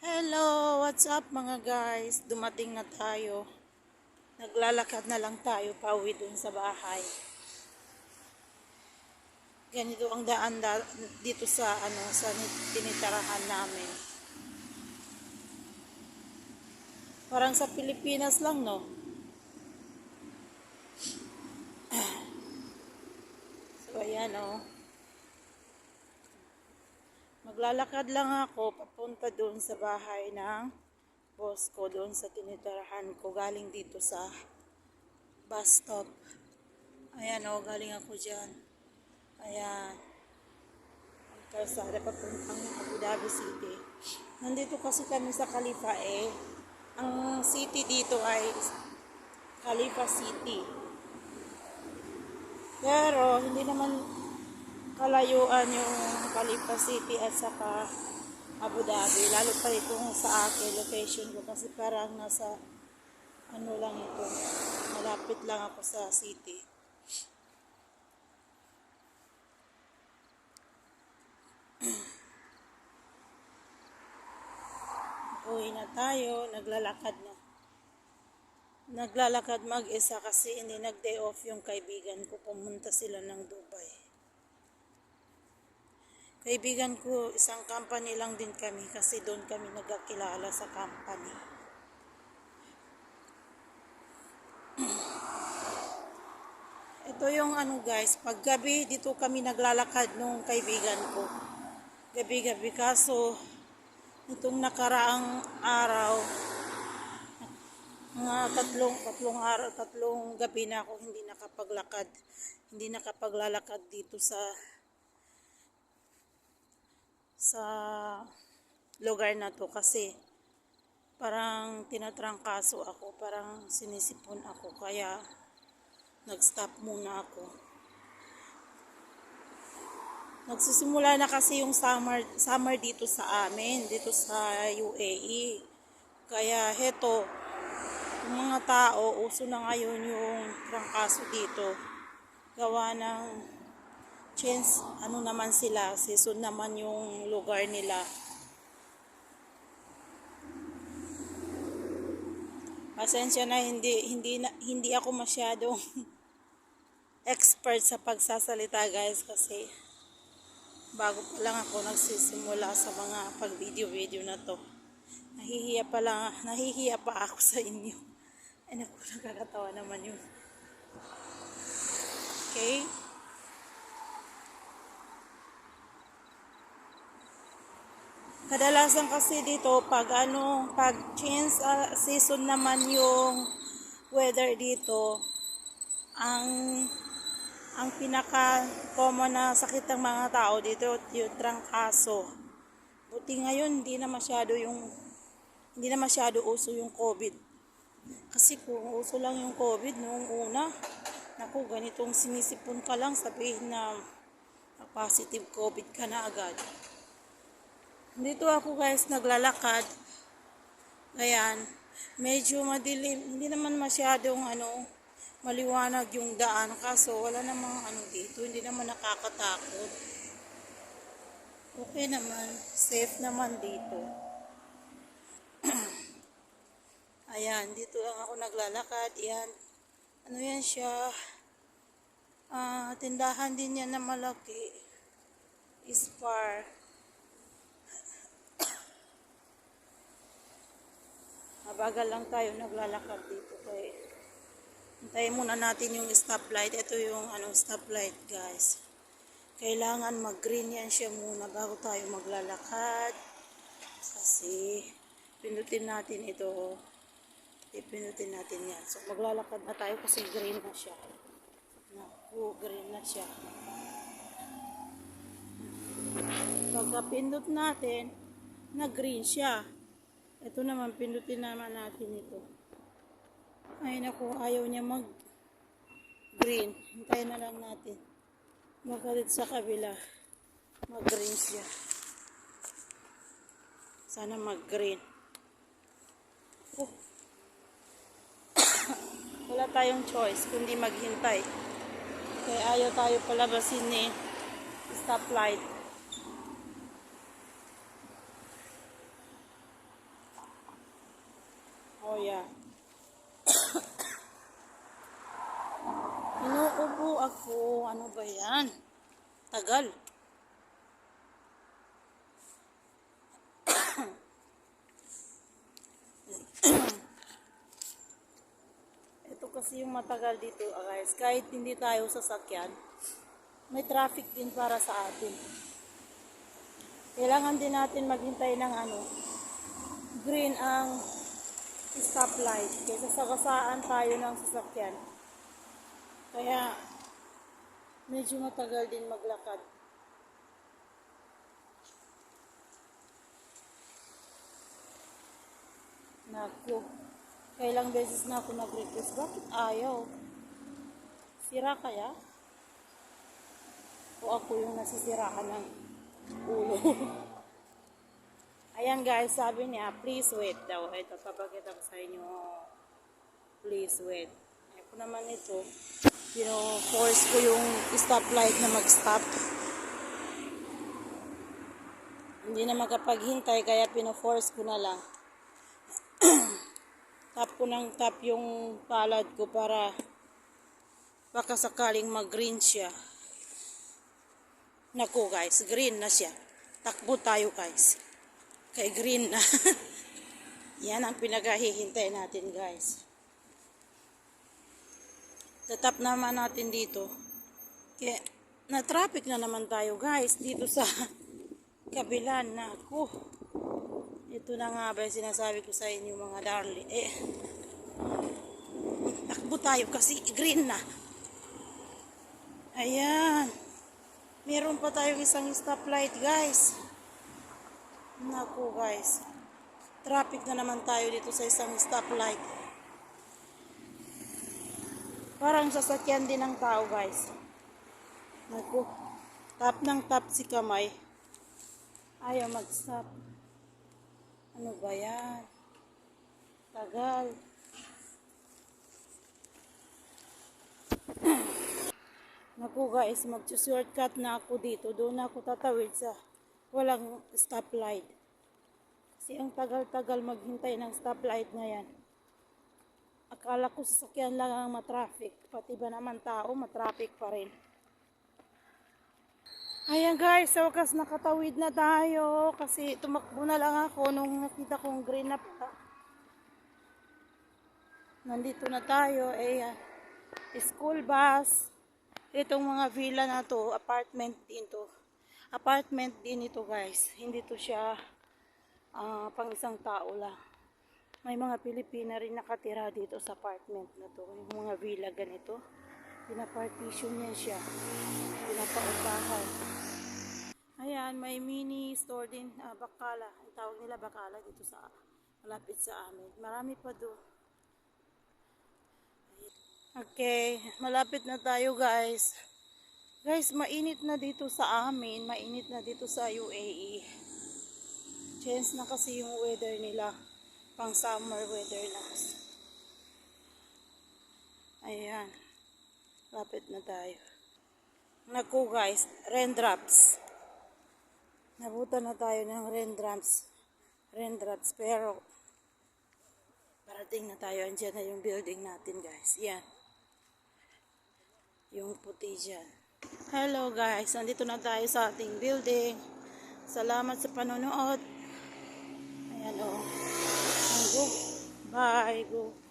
Hello, what's up mga guys? Dumating na tayo. Naglalakad na lang tayo pauwi dun sa bahay. Ganito ang daan da- dito sa ano sa ni- tinitirahan namin. Parang sa Pilipinas lang, no? So, ayan, oh. Maglalakad lang ako papunta doon sa bahay ng boss ko doon sa tinitirahan ko galing dito sa bus stop. Ayan o, galing ako dyan. Ayan. Ang kalsada papuntang Abu Dhabi City. Nandito kasi kami sa Khalifa eh. Ang city dito ay Khalifa City. Pero hindi naman kalayuan yung Khalifa City at saka Abu Dhabi. Lalo pa itong sa akin, location ko. Kasi parang nasa, ano lang ito, malapit lang ako sa city. Uwi na tayo, naglalakad na. Naglalakad mag-isa kasi hindi nag-day off yung kaibigan ko. Pumunta sila ng Dubai. Kaibigan ko, isang company lang din kami kasi doon kami nagkakilala sa company. Ito yung ano guys, pag gabi dito kami naglalakad nung kaibigan ko. Gabi-gabi kaso itong nakaraang araw, mga tatlong, tatlong araw, tatlong gabi na ako hindi nakapaglakad. Hindi nakapaglalakad dito sa sa lugar na to kasi parang tinatrangkaso ako, parang sinisipon ako kaya nag-stop muna ako. Nagsisimula na kasi yung summer, summer dito sa amin, dito sa UAE. Kaya heto, yung mga tao, uso na ngayon yung trangkaso dito. Gawa ng chance, ano naman sila, season naman yung lugar nila. Pasensya na hindi hindi na, hindi ako masyadong expert sa pagsasalita guys kasi bago pa lang ako nagsisimula sa mga pag video video na to. Nahihiya pa lang, nahihiya pa ako sa inyo. Ay naku, nakakatawa naman yun. Okay? Kadalasan kasi dito pag ano, pag change uh, season naman yung weather dito, ang ang pinaka common na sakit ng mga tao dito yung trangkaso. Buti ngayon hindi na masyado yung hindi na masyado uso yung COVID. Kasi kung uso lang yung COVID noong una, naku, ganitong sinisipon ka lang, sabihin na positive COVID ka na agad. Dito ako guys naglalakad. Ayan. Medyo madilim. Hindi naman masyadong ano, maliwanag yung daan. Kaso wala namang ano dito. Hindi naman nakakatakot. Okay naman. Safe naman dito. Ayan. Dito lang ako naglalakad. Ayan. Ano yan siya? Ah, tindahan din yan na malaki. Ispar. Mabagal lang tayo naglalakad dito kay Hintayin muna natin yung stoplight. Ito yung ano stoplight, guys. Kailangan mag-green yan siya muna bago tayo maglalakad. Kasi pindutin natin ito. Ipindutin natin yan. So maglalakad na tayo kasi green na siya. Naku, green na siya. Pagka pindot natin, na-green siya. Ito naman, pindutin naman natin ito. Ay naku, ayaw niya mag green. Hintayin na lang natin. Baka dito sa kabila, mag green siya. Sana mag green. Oh. Wala tayong choice kundi maghintay. Kaya ayaw tayo palabasin ni stoplight. Oh, yeah. Inuubo ako. Ano ba yan? Tagal. Ito kasi yung matagal dito, guys. Kahit hindi tayo sasakyan, may traffic din para sa atin. Kailangan din natin maghintay ng ano, green ang stoplight kaysa sagasaan tayo ng sasakyan. Kaya, medyo matagal din maglakad. Naku, kailang beses na ako nag-request. Bakit ayaw? Sira kaya? O ako yung nasisiraan ng ulo? Ayan guys, sabi niya, please wait daw. Ito, papakita ko sa inyo. Please wait. Ako naman ito, pino-force ko yung stoplight na mag-stop. Hindi na makapaghintay, kaya pino-force ko na lang. tap ko ng tap yung palad ko para baka sakaling mag-green siya. Naku guys, green na siya. Takbo tayo guys. Kay green na. Yan ang pinagahihintay natin guys. Tatap naman natin dito. Kaya na traffic na naman tayo guys dito sa kabilan na ako. Ito na nga ba sinasabi ko sa inyo mga darling. Eh, takbo tayo kasi green na. Ayan. Meron pa tayong isang stoplight guys. Naku guys. Traffic na naman tayo dito sa isang stoplight. Parang sasakyan din ng tao guys. Naku. Tap ng tap si kamay. Ayaw mag-stop. Ano ba yan? Tagal. Naku guys, mag-shortcut na ako dito. Doon ako tatawid sa walang stoplight. Kasi ang tagal-tagal maghintay ng stoplight na yan. Akala ko sasakyan lang ang matraffic. Pati ba naman tao, matraffic pa rin. Ayan guys, sa wakas nakatawid na tayo. Kasi tumakbo na lang ako nung nakita kong green na pa. Nandito na tayo. Eh, ah, school bus. Itong mga villa na to, apartment din to. Apartment din ito guys. Hindi to siya ah, pang isang tao lang. May mga Pilipina rin nakatira dito sa apartment na to. Yung mga villa ganito. Pinapartition niya siya. Pinapaupahan. Ayan, may mini store din, ah, bakala. Ang tawag nila bakala dito sa malapit sa amin. Marami pa doon. Okay, malapit na tayo guys. Guys, mainit na dito sa amin. Mainit na dito sa UAE. Chance na kasi yung weather nila. Pang summer weather na. Ayan. Lapit na tayo. Naku guys, raindrops. Nabutan na tayo ng raindrops. Raindrops pero parating na tayo. Andiyan na yung building natin guys. Yan. Yung puti dyan. Hello guys, nandito na tayo sa ating building. Salamat sa panonood. Ayan o. Oh. 아이고.